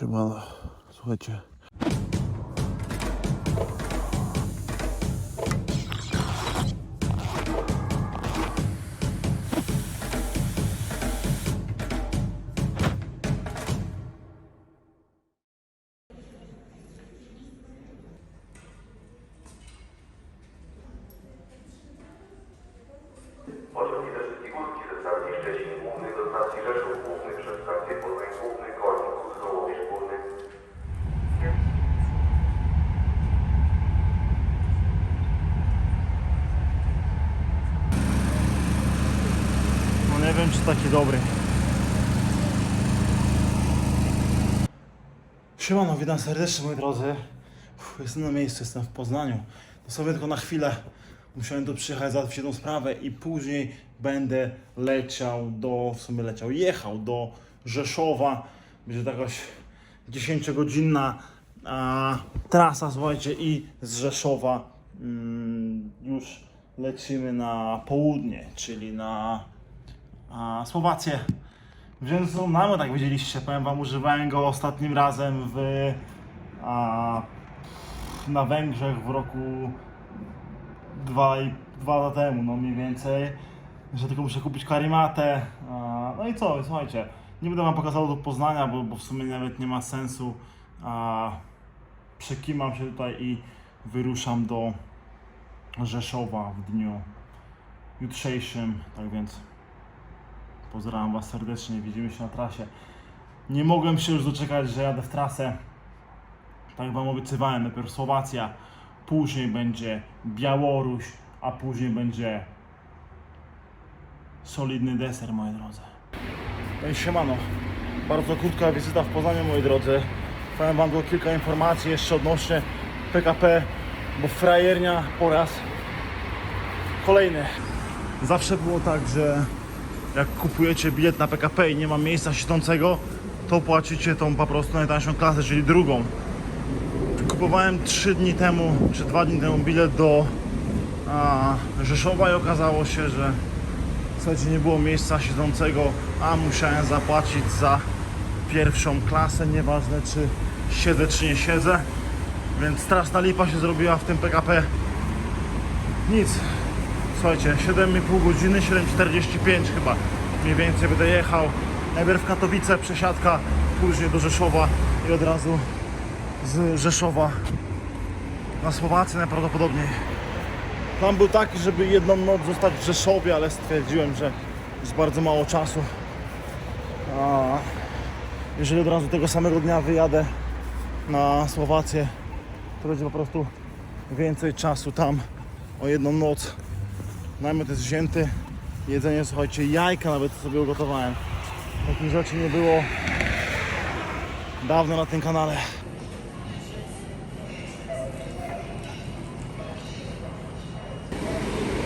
Siemano, słuchajcie. Siemano, witam serdecznie moi drodzy. Uff, jestem na miejscu, jestem w Poznaniu. Dosłownie tylko na chwilę musiałem tu przyjechać, załatwić jedną sprawę i później będę leciał do, w sumie leciał, jechał do Rzeszowa. Będzie to jakaś 10-godzinna a, trasa, słuchajcie, i z Rzeszowa mm, już lecimy na południe, czyli na a, Słowację. Wziąłem są namy, tak widzieliście, powiem wam, używałem go ostatnim razem w, a, na Węgrzech w roku dwa, i, dwa lata temu, no mniej więcej. Że tylko muszę kupić karimatę. A, no i co, słuchajcie, nie będę wam pokazał do Poznania, bo, bo w sumie nawet nie ma sensu. A, przekimam się tutaj i wyruszam do Rzeszowa w dniu jutrzejszym, tak więc Pozdrawiam Was serdecznie, widzimy się na trasie. Nie mogłem się już doczekać, że jadę w trasę. Tak Wam obiecywałem, najpierw Słowacja, później będzie Białoruś, a później będzie solidny deser, moi drodzy. No siemano, bardzo krótka wizyta w Poznaniu, moi drodzy. Powiem Wam tylko kilka informacji jeszcze odnośnie PKP, bo frajernia po raz kolejny. Zawsze było tak, że jak kupujecie bilet na PKP i nie ma miejsca siedzącego, to płacicie tą po prostu najtańszą klasę, czyli drugą. Kupowałem 3 dni temu, czy 2 dni temu bilet do a, Rzeszowa i okazało się, że zasadzie nie było miejsca siedzącego, a musiałem zapłacić za pierwszą klasę, nieważne czy siedzę czy nie siedzę. Więc straszna lipa się zrobiła w tym PKP. Nic, Słuchajcie, 7,5 godziny, 7,45 chyba mniej więcej będę jechał. Najpierw Katowice, przesiadka, później do Rzeszowa i od razu z Rzeszowa na Słowację najprawdopodobniej. Plan był taki, żeby jedną noc zostać w Rzeszowie, ale stwierdziłem, że jest bardzo mało czasu. A jeżeli od razu tego samego dnia wyjadę na Słowację, to będzie po prostu więcej czasu tam o jedną noc. Namiot jest wzięty. Jedzenie, słuchajcie, jajka nawet sobie ugotowałem. Takich rzeczy nie było dawno na tym kanale.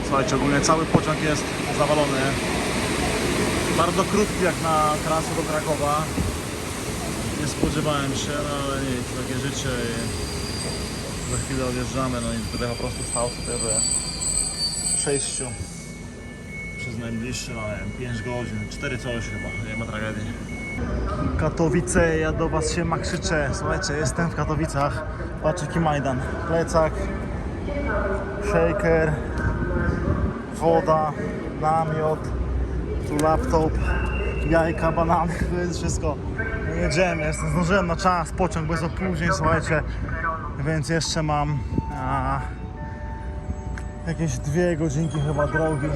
Słuchajcie, ogólnie cały pociąg jest zawalony. Bardzo krótki jak na trasę do Krakowa. Nie spodziewałem się, no ale nic, takie życie i za chwilę odjeżdżamy, no i będę po prostu stał sobie w przez najbliższe, no wiem, 5 godzin, 4 coś chyba, nie ma tragedii. Katowice, ja do Was się makrzyczę. Słuchajcie, jestem w Katowicach. Patrzcie jaki Majdan. Plecak, shaker, woda, namiot, tu laptop, jajka, banany, to jest wszystko. Jedziemy, jestem, zdążyłem na czas, pociąg bez opóźnień, słuchajcie, więc jeszcze mam a, jakieś dwie godzinki chyba drogi.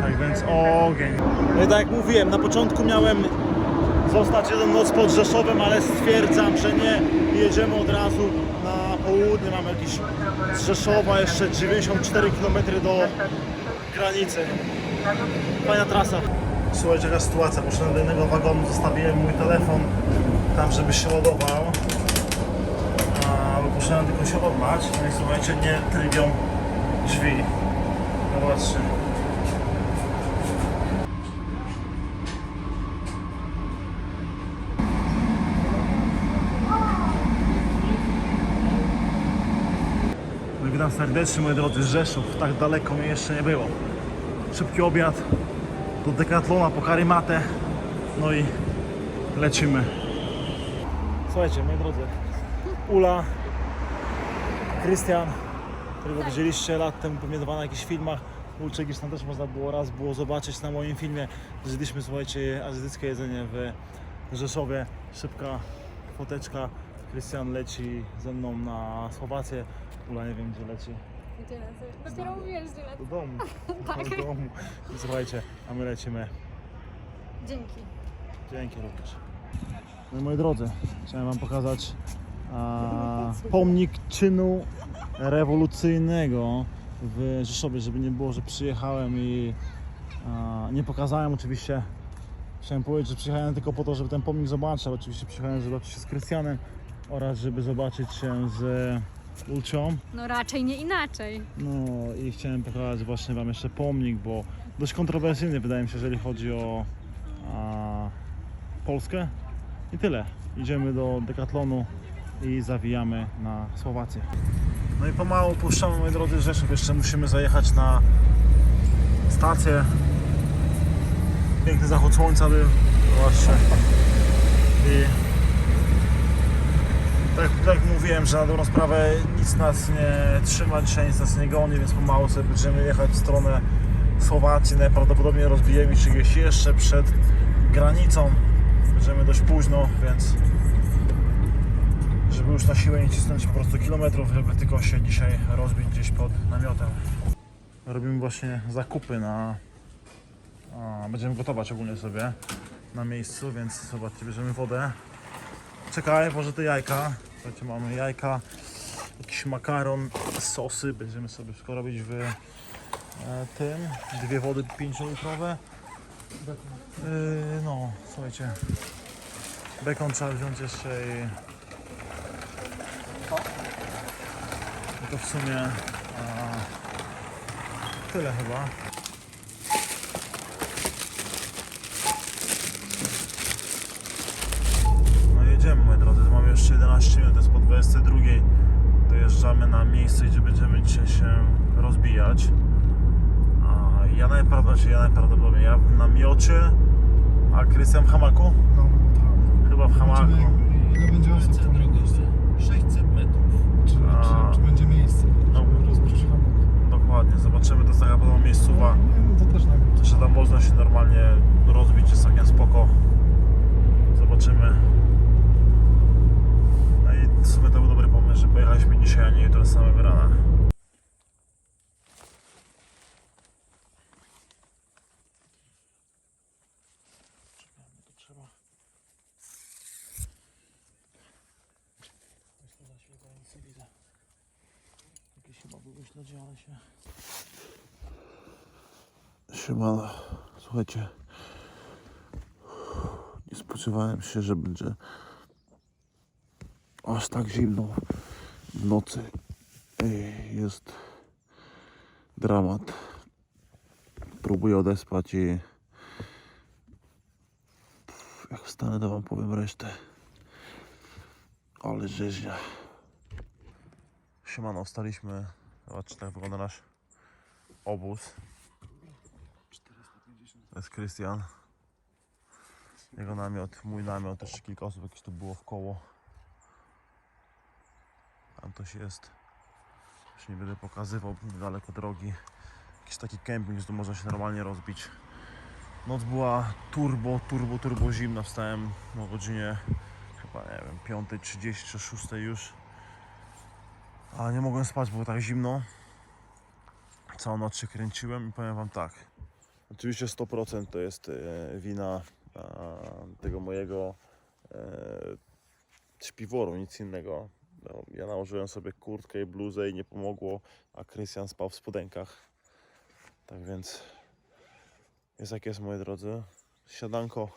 Tak więc ogień. No i tak jak mówiłem, na początku miałem zostać jeden noc pod Rzeszowem, ale stwierdzam, że nie. Jedziemy od razu na południe. Mamy jakieś z Rzeszowa jeszcze 94 km do granicy. Fajna trasa. Słuchajcie, jaka sytuacja. Poszedłem do innego wagonu, zostawiłem mój telefon tam, żeby się ładował. A, poszedłem tylko się odlać. No i słuchajcie, nie trybią drzwi. Zobaczcie. No witam serdecznie moi drodzy, Rzeszów, tak daleko mnie jeszcze nie było. Szybki obiad do Decathlona po karimatę, no i lecimy. Słuchajcie, moi drodzy, Ula, Krystian, którego widzieliście lat temu pewnie dwa na jakichś filmach. Gdzieś tam też można było raz było zobaczyć na moim filmie. Zjedliśmy, słuchajcie, azjatyckie jedzenie w Rzeszowie. Szybka foteczka. Krystian leci ze mną na Słowację. Ula nie wiem gdzie leci. Gdzie lecę? Dopiero mówiłeś, gdzie lecę. Do domu. Tak. Do domu. I Słuchajcie, a my lecimy. Dzięki. Dzięki również. No i moi drodzy, chciałem Wam pokazać a, pomnik czynu rewolucyjnego w Rzeszowie, żeby nie było, że przyjechałem i a, nie pokazałem oczywiście. Chciałem powiedzieć, że przyjechałem tylko po to, żeby ten pomnik zobaczyć, ale oczywiście przyjechałem, żeby zobaczyć się z Krystianem oraz żeby zobaczyć się z Ulcią. No raczej nie inaczej. No i chciałem pokazać właśnie Wam jeszcze pomnik, bo dość kontrowersyjny wydaje mi się, jeżeli chodzi o a, Polskę. I tyle. Idziemy do Decathlonu i zawijamy na Słowację. No i pomału puszczamy, moi drodzy, Rzeszów. Jeszcze musimy zajechać na stację. Piękny zachód słońca był. Właśnie. I tak, tak mówiłem, że na dobrą sprawę nic nas nie trzyma dzisiaj, nic nas nie goni, więc pomału sobie będziemy jechać w stronę Słowacji. Najprawdopodobniej rozbijemy się gdzieś jeszcze przed granicą. Będziemy dość późno, więc żeby już na siłę nie cisnąć po prostu kilometrów, żeby tylko się dzisiaj rozbić gdzieś pod namiotem. Robimy właśnie zakupy na... A, będziemy gotować ogólnie sobie na miejscu, więc zobaczcie, bierzemy wodę. Czekaj, może te jajka. Słuchajcie, mamy jajka, jakiś makaron, sosy. Będziemy sobie wszystko robić w e, tym. Dwie wody 5-litrowe. Yy, no, słuchajcie. Bekon trzeba wziąć jeszcze i... I to w sumie a, tyle chyba. No jedziemy moi drodzy, mamy jeszcze 11 minut, jest po 22. Dojeżdżamy na miejsce, gdzie będziemy dzisiaj się rozbijać. A ja najprawdopodobniej, ja najprawdopodobniej, ja w namiocie, a Krystian w hamaku? No, tak. Chyba w hamaku. Ile będzie osób tam. 600 metrów. Czy, A. czy, czy będzie miejsce, No. żeby rozpocząć hamak. Dokładnie, zobaczymy, to jest taka podobna miejscowa. Nie, no to też namiot. To, że tam można się normalnie rozbić, jest całkiem spoko. Zobaczymy. No i w sumie to był dobry pomysł, że pojechaliśmy dzisiaj, a nie jutro z samego rana. Czekamy, to trzeba. Jest to za światło, nic nie widzę. Jakieś chyba były ale się... Siemano. Słuchajcie. Nie spodziewałem się, że będzie aż tak zimno w nocy. Jest dramat. Próbuję odespać i jak wstanę, to wam powiem resztę. Ale rzeźnia. Siemano, wstaliśmy. Zobaczcie, tak wygląda nasz obóz. To jest Krystian. Jego namiot, mój namiot, jeszcze kilka osób jakieś tu było w koło. Tam coś jest. Już nie będę pokazywał, niedaleko drogi. Jakiś taki kemping, że tu można się normalnie rozbić. Noc była turbo, turbo, turbo zimna. Wstałem o godzinie chyba nie wiem, 5.30 czy 6 już. A nie mogłem spać, było tak zimno. Całą noc się kręciłem i powiem wam tak. Oczywiście 100% to jest e, wina tego mojego e, śpiworu, nic innego. No, ja nałożyłem sobie kurtkę i bluzę i nie pomogło, a Krystian spał w spodenkach. Tak więc jest jak jest, moi drodzy. Siadanko.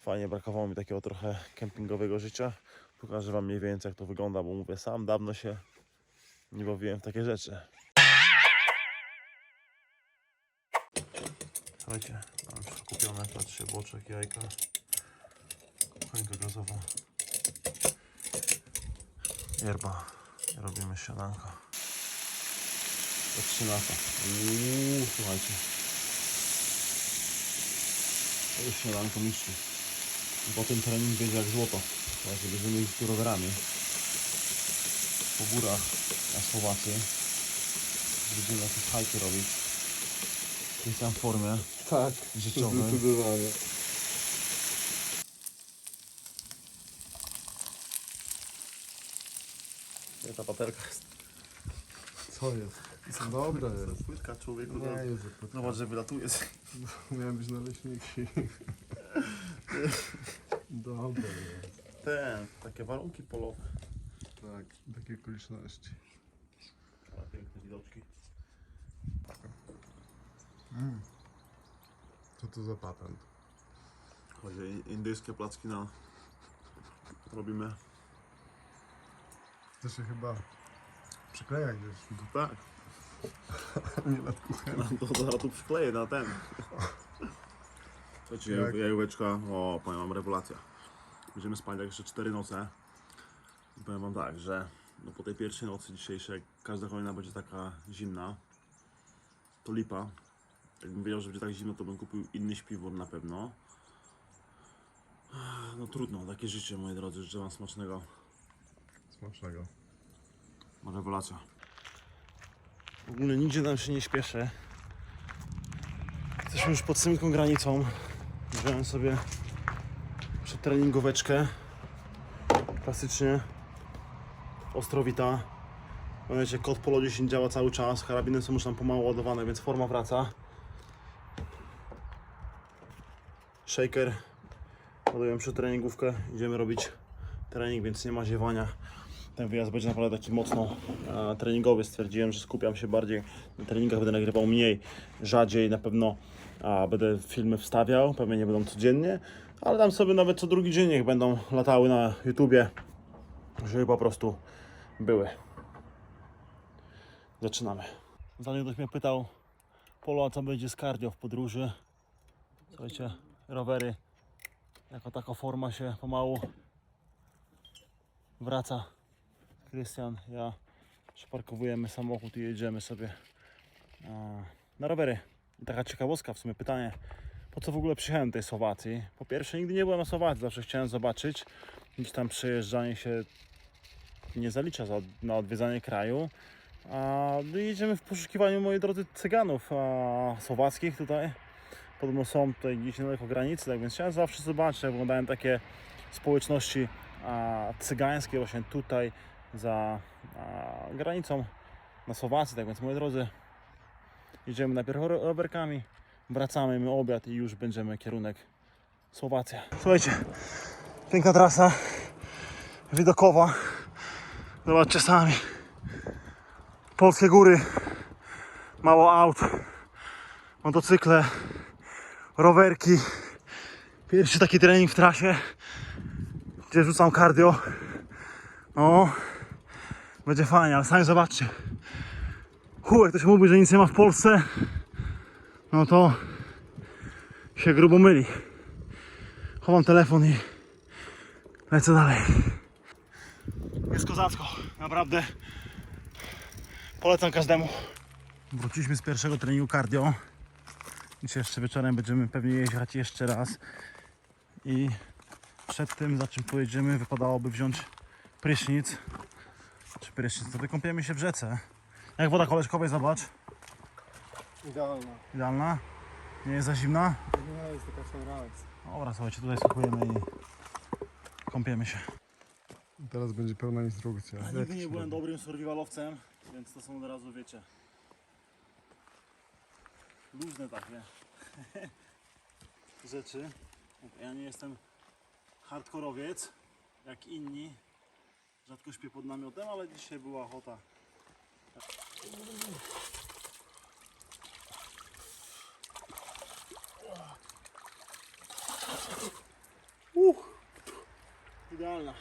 Fajnie, brakowało mi takiego trochę kempingowego życia. Pokażę wam mniej więcej jak to wygląda, bo mówię, sam dawno się nie bawiłem w takie rzeczy. Słuchajcie, mam już kupione, patrzcie, boczek, jajka, choinka gazowa, yerba robimy śniadanko. To. Uuu, słuchajcie. To jest śniadanko mistrzów. Potem trening będzie jak złoto. Słuchajcie, będziemy iść tu rowerami. Po górach na Słowację. Będziemy jakieś hajki robić. W jakiejś tam formie Tak, życiowej. zdecydowanie. Ta patelka jest Co jest? Co dobre jest. płytka człowieku. Nie jest zapytane. Zobacz, że wylatuje. Miałem być naleśniki. Dobre jest. Ten, takie warunki polowe. Tak, takie okoliczności. Ale piękne widoczki. Co to za patent? Chodzi indyjskie placki na... Robimy. To się chyba przykleja gdzieś. Tak. Nie nad kuchenem. To zaraz tu przykleję na ten. Słuchajcie, Jak? jajóweczka, o, powiem wam, rewelacja. Będziemy spać jeszcze 4 noce. I powiem wam tak, że no po tej pierwszej nocy dzisiejszej, każda kolejna będzie taka zimna, to lipa. Jakbym wiedział, że będzie tak zimno, to bym kupił inny śpiwór na pewno. No trudno, takie życie, moi drodzy, życzę wam smacznego. Smacznego. Rewelacja. Ogólnie nigdzie nam się nie śpieszę. Jesteśmy już pod samą granicą. Wziąłem sobie przetreningóweczkę. Klasycznie. Ostrowita. Wiecie, kod Polo 10 działa cały czas. Karabiny są już tam pomału ładowane, więc forma wraca. Shaker. Ładujemy przetreningówkę. Idziemy robić trening, więc nie ma ziewania ten wyjazd będzie naprawdę taki mocno e, treningowy. Stwierdziłem, że skupiam się bardziej na treningach, będę nagrywał mniej, rzadziej na pewno będę filmy wstawiał, pewnie nie będą codziennie, ale tam sobie nawet co drugi dzień niech będą latały na YouTubie, żeby po prostu były. Zaczynamy. Zanim ktoś mnie pytał, Polo, a co będzie z cardio w podróży? Słuchajcie, rowery, jako taka forma się pomału wraca. Krystian, ja przeparkowujemy samochód i jedziemy sobie a, na rowery. I taka ciekawostka, w sumie pytanie, po co w ogóle przyjechałem do tej Słowacji? Po pierwsze, nigdy nie byłem na Słowacji, zawsze chciałem zobaczyć, gdzieś tam przejeżdżanie się nie zalicza za, na odwiedzanie kraju. A no jedziemy w poszukiwaniu, moi drodzy, cyganów a, słowackich tutaj. Podobno są tutaj gdzieś niedaleko granicy, tak więc chciałem zawsze zobaczyć, jak wyglądają takie społeczności a, cygańskie właśnie tutaj za a, granicą na Słowacji, tak więc moi drodzy jedziemy najpierw ro- rowerkami, wracamy, my obiad i już będziemy kierunek Słowacja. Słuchajcie, piękna trasa widokowa, zobaczcie sami, polskie góry, mało aut, motocykle, rowerki, pierwszy taki trening w trasie, gdzie rzucam cardio. No, będzie fajnie, ale sami zobaczcie. Hu, jak ktoś mówi, że nic nie ma w Polsce, no to się grubo myli. Chowam telefon i lecę dalej. Jest kozacko, naprawdę. Polecam każdemu. Wróciliśmy z pierwszego treningu cardio. Dzisiaj jeszcze wieczorem będziemy pewnie jeździć jeszcze raz. I przed tym, za czym pojedziemy, wypadałoby wziąć prysznic. Czy prysznic? To wykąpiemy się w rzece. Jak woda koleżkowej, zobacz. Idealna. Idealna. Nie jest za zimna. Nie jest taka relaks. Dobra, słuchajcie, tutaj skakujemy i kąpiemy się. Teraz będzie pełna instrukcja. Ja nigdy nie byłem dobrym survivalowcem, więc to są od razu, wiecie, luźne takie rzeczy. Ja nie jestem hardkorowiec, jak inni. Rzadko śpię pod namiotem, ale dzisiaj była ochota. Uch, idealna.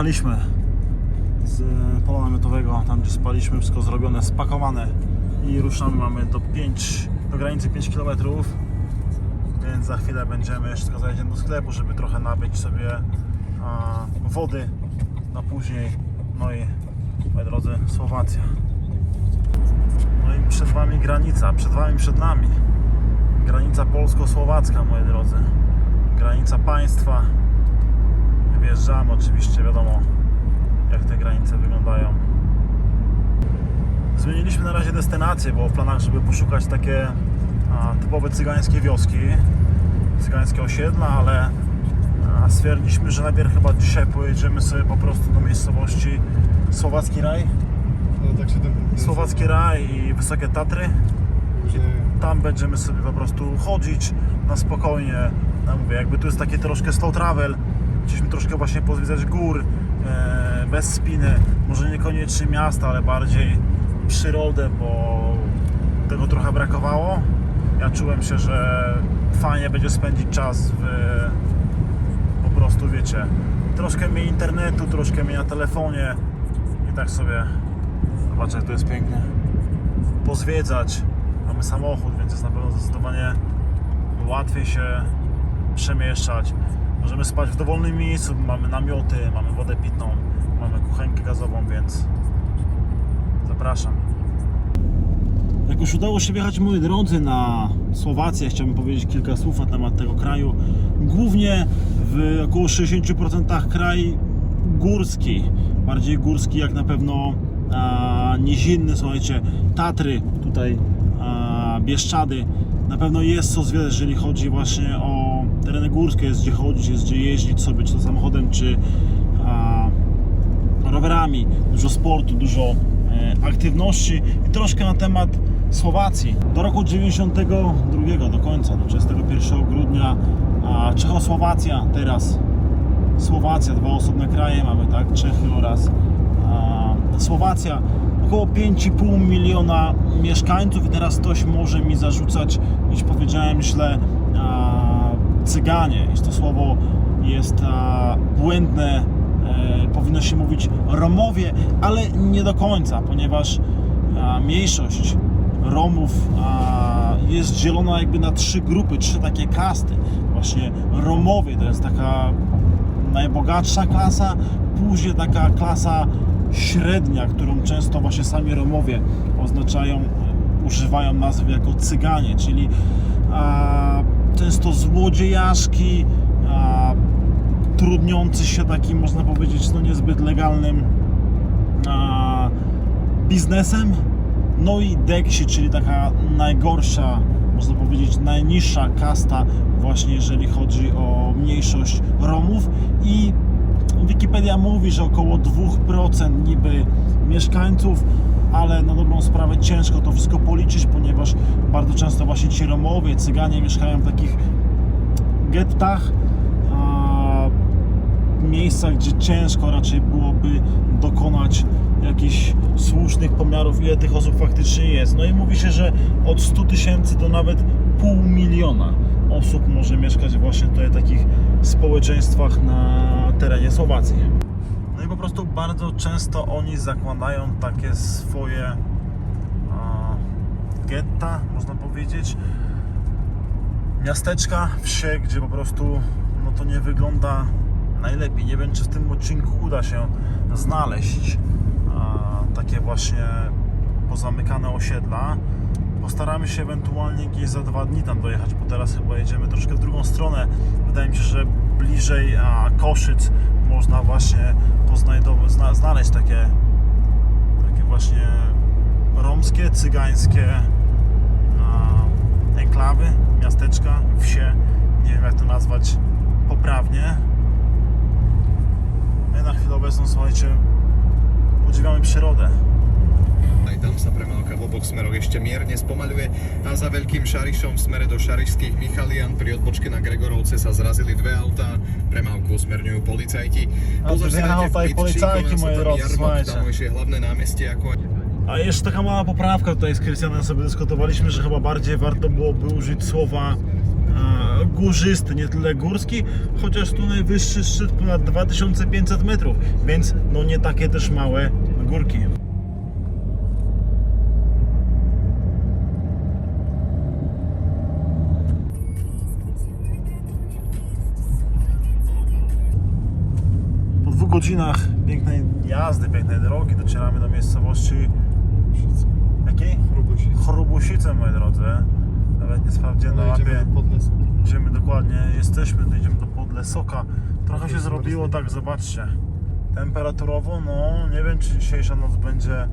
Wyjechaliśmy z pola namiotowego, tam gdzie spaliśmy, wszystko zrobione, spakowane i ruszamy, mamy do 5, do granicy 5 km więc za chwilę będziemy, jeszcze zajedziemy do sklepu, żeby trochę nabyć sobie a, wody na później, no i moi drodzy, Słowacja. No i przed Wami granica, przed Wami, przed nami. Granica polsko-słowacka, moi drodzy. Granica państwa. Wjeżdżamy oczywiście, wiadomo jak te granice wyglądają. Zmieniliśmy na razie destynację, było w planach, żeby poszukać takie a, typowe cygańskie wioski, cygańskie osiedla, ale a, stwierdziliśmy, że najpierw chyba dzisiaj pojedziemy sobie po prostu do miejscowości Słowacki Raj, No tak. Słowacki Raj i Wysokie Tatry. Że... Tam będziemy sobie po prostu chodzić na spokojnie. No mówię, jakby tu jest taki troszkę slow travel. Chcieliśmy troszkę właśnie pozwiedzać gór e, bez spiny. Może niekoniecznie miasta, ale bardziej przyrodę, bo tego trochę brakowało. Ja czułem się, że fajnie będzie spędzić czas w po prostu wiecie, troszkę mniej internetu, troszkę mniej na telefonie i tak sobie zobaczę jak to jest pięknie pozwiedzać. Mamy samochód, więc jest na pewno zdecydowanie łatwiej się przemieszczać. Możemy spać w dowolnym miejscu, mamy namioty, mamy wodę pitną, mamy kuchenkę gazową, więc zapraszam. Jak już udało się wjechać, moi drodzy, na Słowację, chciałbym powiedzieć kilka słów na temat tego kraju. Głównie w około 60% kraj górski, bardziej górski jak na pewno a, nizinny, słuchajcie, Tatry, tutaj a, Bieszczady. Na pewno jest co zwiedzać, jeżeli chodzi właśnie o tereny górskie, jest gdzie chodzić, jest gdzie jeździć sobie, czy to samochodem, czy a, rowerami, dużo sportu, dużo e, aktywności i troszkę na temat Słowacji. Do roku 92, do końca, do 31 grudnia a Czechosłowacja, teraz Słowacja, dwa osobne kraje mamy, tak, Czechy oraz a, Słowacja. Około 5,5 miliona mieszkańców i teraz ktoś może mi zarzucać, iż powiedziałem źle, cyganie, iż to słowo jest a, błędne, e, powinno się mówić Romowie, ale nie do końca, ponieważ a, mniejszość Romów a, jest dzielona jakby na trzy grupy, trzy takie kasty. Właśnie Romowie to jest taka najbogatsza klasa, później taka klasa średnia, którą często właśnie sami Romowie oznaczają, e, używają nazwy jako cyganie, czyli a, często złodziejaszki, a, trudniący się takim, można powiedzieć, no niezbyt legalnym a, biznesem. No i deksi, czyli taka najgorsza, można powiedzieć, najniższa kasta, właśnie jeżeli chodzi o mniejszość Romów. I Wikipedia mówi, że około 2% niby mieszkańców, ale na dobrą sprawę ciężko to wszystko policzyć, ponieważ bardzo często właśnie ci Romowie, Cyganie mieszkają w takich gettach, miejscach, gdzie ciężko raczej byłoby dokonać jakichś słusznych pomiarów, ile tych osób faktycznie jest. No i mówi się, że od 100 tysięcy do nawet pół miliona osób może mieszkać właśnie w takich społeczeństwach na terenie Słowacji. Po prostu bardzo często oni zakładają takie swoje getta, można powiedzieć, miasteczka, wsie, gdzie po prostu no to nie wygląda najlepiej. Nie wiem, czy w tym odcinku uda się znaleźć takie właśnie pozamykane osiedla. Postaramy się ewentualnie gdzieś za dwa dni tam dojechać, bo teraz chyba jedziemy troszkę w drugą stronę. Wydaje mi się, że bliżej a, Koszyc można właśnie znaleźć takie, takie właśnie romskie, cygańskie enklawy, miasteczka, wsie. Nie wiem jak to nazwać poprawnie. My na chwilę obecną, słuchajcie, podziwiamy przyrodę. Tam sa premávka v oboch smeroch ešte mierne spomaľuje a za Veľkým Šarišom v smere do Šarišských Michalian pri odbočke na Gregorovce sa zrazili dve autá. Premávku usmerňujú policajti. A to dve auta i policajti, moje tamojšie hlavné námestie ako A jeszcze taka mała poprawka tutaj z Krystianem sobie dyskutowaliśmy, że chyba bardziej warto byłoby użyć słowa e, górzysty, nie tyle górski, chociaż tu najwyższy szczyt ponad 2500 metrów, więc no nie takie też małe górki. Godzinach pięknej jazdy, pięknej drogi docieramy do miejscowości jakiej? Chrubusic. Chorobusice, moi drodzy. Nawet nie sprawdziłem na Jedziemy mapie. Idziemy dokładnie, jesteśmy, idziemy do Podlesoka. Trochę się zrobiło, tak, zobaczcie. Temperaturowo, no nie wiem czy dzisiejsza noc będzie e,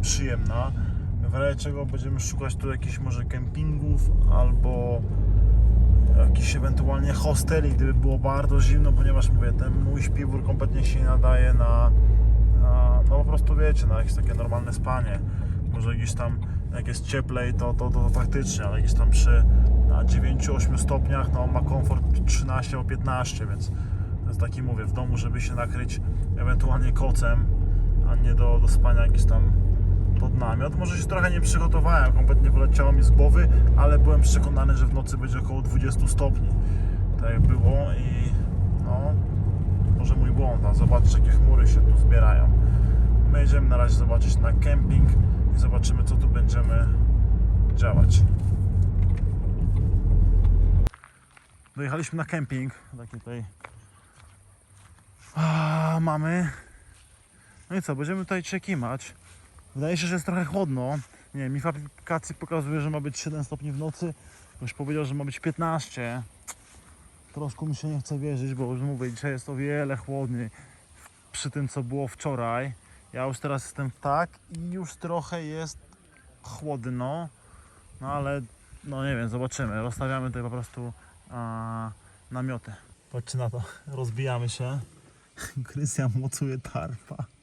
przyjemna. W razie czego będziemy szukać tu jakichś może kempingów albo jakichś ewentualnie hosteli, gdyby było bardzo zimno, ponieważ mówię, ten mój śpiwór kompletnie się nie nadaje na, na no po prostu wiecie, na jakieś takie normalne spanie. Może gdzieś tam jak jest cieplej, to, to, to, to faktycznie, ale gdzieś tam przy na 9-8 stopniach, no ma komfort 13 o 15, więc to jest taki mówię, w domu, żeby się nakryć ewentualnie kocem, a nie do, do spania gdzieś tam pod namiot. Może się trochę nie przygotowałem, kompletnie wyleciało mi z głowy, ale byłem przekonany, że w nocy będzie około 20 stopni. Tak jak było i no, może mój błąd, a zobaczcie jakie chmury się tu zbierają. My jedziemy na razie zobaczyć na kemping i zobaczymy co tu będziemy działać. Dojechaliśmy na kemping, taki tutaj a, mamy. No i co, będziemy tutaj czekimać. Wydaje się, że jest trochę chłodno. Nie wiem, mi w aplikacji pokazuje, że ma być 7 stopni w nocy. Ktoś powiedział, że ma być 15. Troszkę mi się nie chce wierzyć, bo już mówię, dzisiaj jest o wiele chłodniej przy tym, co było wczoraj. Ja już teraz jestem tak i już trochę jest chłodno. No ale, no nie wiem, zobaczymy. Rozstawiamy tutaj po prostu a, namioty. Patrzcie na to, rozbijamy się. Krystian mocuje tarpa.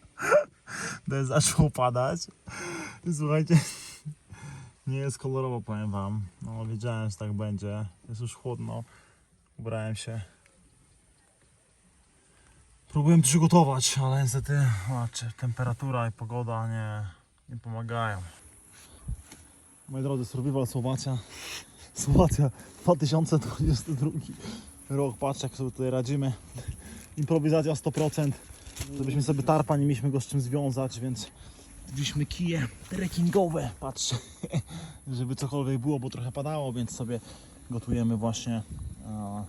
Deszcz zaczął padać. I słuchajcie, nie jest kolorowo, powiem wam. No, wiedziałem, że tak będzie. Jest już chłodno. Ubrałem się. Próbuję przygotować, ale niestety, zobaczcie, temperatura i pogoda nie, nie pomagają. Moi drodzy, Survival Słowacja. Słowacja 2022 rok. Patrzcie, jak sobie tutaj radzimy. Improwizacja 100%. Żebyśmy sobie tarpa, nie mieliśmy go z czym związać, więc wzięliśmy kije trekkingowe, patrzcie, żeby cokolwiek było, bo trochę padało, więc sobie gotujemy właśnie a,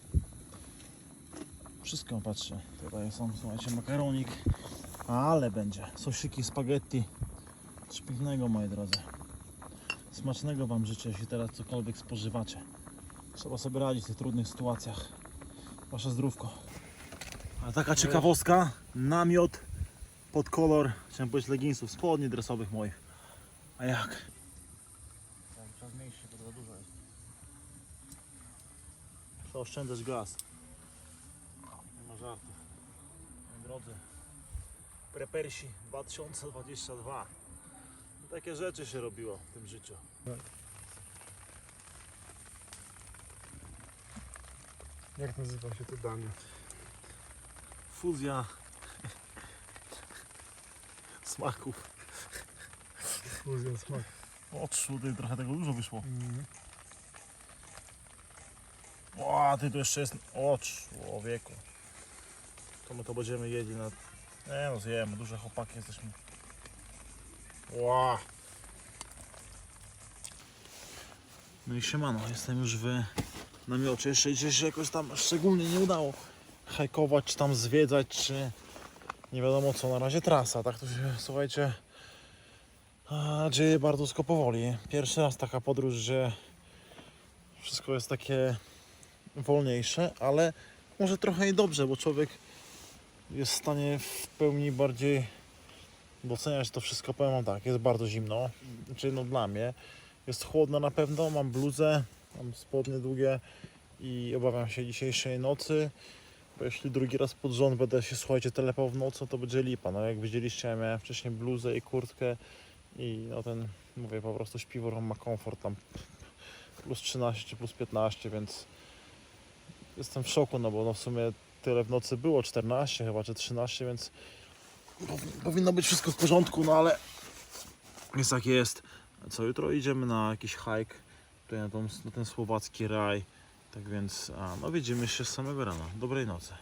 wszystko, patrzcie, tutaj są, słuchajcie, makaronik, ale będzie, sosiki, spaghetti, coś pięknego, moi drodzy. Smacznego Wam życzę, jeśli teraz cokolwiek spożywacie. Trzeba sobie radzić w tych trudnych sytuacjach. Wasze zdrówko. A taka ciekawostka, namiot pod kolor, chciałem powiedzieć leginsów, spodni dresowych moich. A jak? Czas mniejszy, to za dużo jest. Trzeba oszczędzać gaz. Nie ma żartów. Moi drodzy, Prepersi 2022. Takie rzeczy się robiło w tym życiu. Jak nazywa się to danie? Fuzja smaków. Fuzja smak. O, tutaj trochę tego dużo wyszło. Mm. O, ty tu jeszcze jest. O, człowieku. To my to będziemy jedli na. Nie no, zjemy. Duże chłopaki jesteśmy. Ła. No i siemano, jestem już w namiocie. Jeszcze dzisiaj się jakoś tam szczególnie nie udało hajkować, czy tam zwiedzać, czy nie wiadomo co. Na razie trasa, tak to się, słuchajcie, dzieje bardzo skopowoli. Pierwszy raz taka podróż, że wszystko jest takie wolniejsze, ale może trochę i dobrze, bo człowiek jest w stanie w pełni bardziej doceniać to wszystko. Powiem wam tak, jest bardzo zimno, znaczy no dla mnie. Jest chłodno na pewno, mam bluzę, mam spodnie długie i obawiam się dzisiejszej nocy, bo jeśli drugi raz pod rząd będę się, słuchajcie, telepał w nocy, to będzie lipa. No jak widzieliście, ja miałem wcześniej bluzę i kurtkę i no ten, mówię, po prostu śpiwór ma komfort tam plus 13 czy plus 15, więc jestem w szoku, no bo no w sumie tyle w nocy było, 14 chyba, czy 13, więc powi- powinno być wszystko w porządku, no ale jest jak jest. Co jutro idziemy na jakiś hike tutaj na, tą, na ten słowacki raj. Tak więc, a, no widzimy się z samego rana. Dobrej nocy.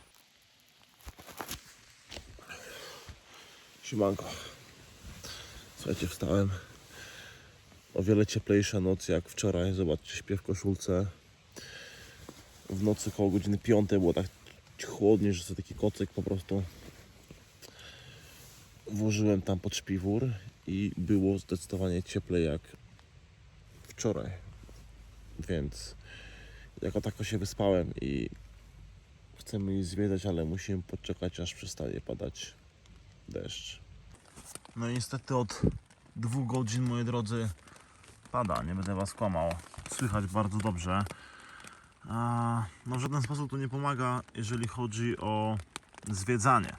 Siemanko. Słuchajcie, wstałem. O wiele cieplejsza noc jak wczoraj. Zobaczcie, śpię w koszulce. W nocy koło godziny 5 było tak chłodnie, że sobie taki kocyk po prostu włożyłem tam pod śpiwór i było zdecydowanie cieplej jak wczoraj. Więc jako tako się wyspałem i chcemy ich zwiedzać, ale musimy poczekać aż przestanie padać deszcz. No i niestety od dwóch godzin, moi drodzy, pada, nie będę was kłamał. Słychać bardzo dobrze. A, no w żaden sposób to nie pomaga, jeżeli chodzi o zwiedzanie.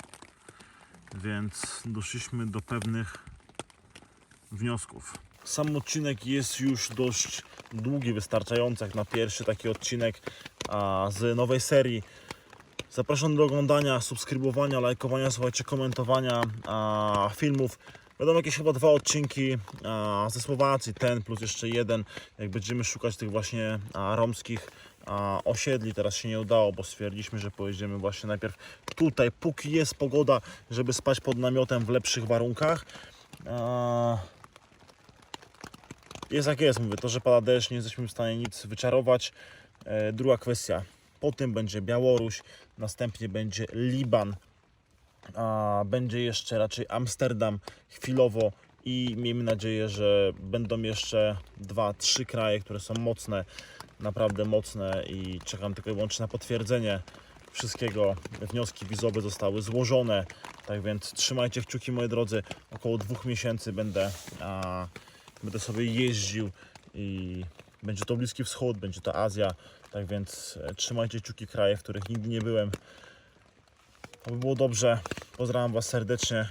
Więc doszliśmy do pewnych wniosków. Sam odcinek jest już dość długi, wystarczający jak na pierwszy taki odcinek z nowej serii. Zapraszam do oglądania, subskrybowania, lajkowania, słuchajcie, komentowania filmów. Będą jakieś chyba dwa odcinki ze Słowacji, ten plus jeszcze jeden, jak będziemy szukać tych właśnie romskich osiedli. Teraz się nie udało, bo stwierdziliśmy, że pojedziemy właśnie najpierw tutaj, póki jest pogoda, żeby spać pod namiotem w lepszych warunkach. Jest jak jest, mówię, to, że pada deszcz, nie jesteśmy w stanie nic wyczarować. E, druga kwestia, po tym będzie Białoruś, następnie będzie Liban, a będzie jeszcze raczej Amsterdam chwilowo i miejmy nadzieję, że będą jeszcze dwa, trzy kraje, które są mocne, naprawdę mocne i czekam tylko i wyłącznie na potwierdzenie wszystkiego. Wnioski wizowe zostały złożone, tak więc trzymajcie kciuki moi drodzy, około dwóch miesięcy będę, a, będę sobie jeździł i będzie to Bliski Wschód, będzie to Azja, tak więc e, trzymajcie kciuki kraje, w których nigdy nie byłem. Aby było dobrze. Pozdrawiam Was serdecznie.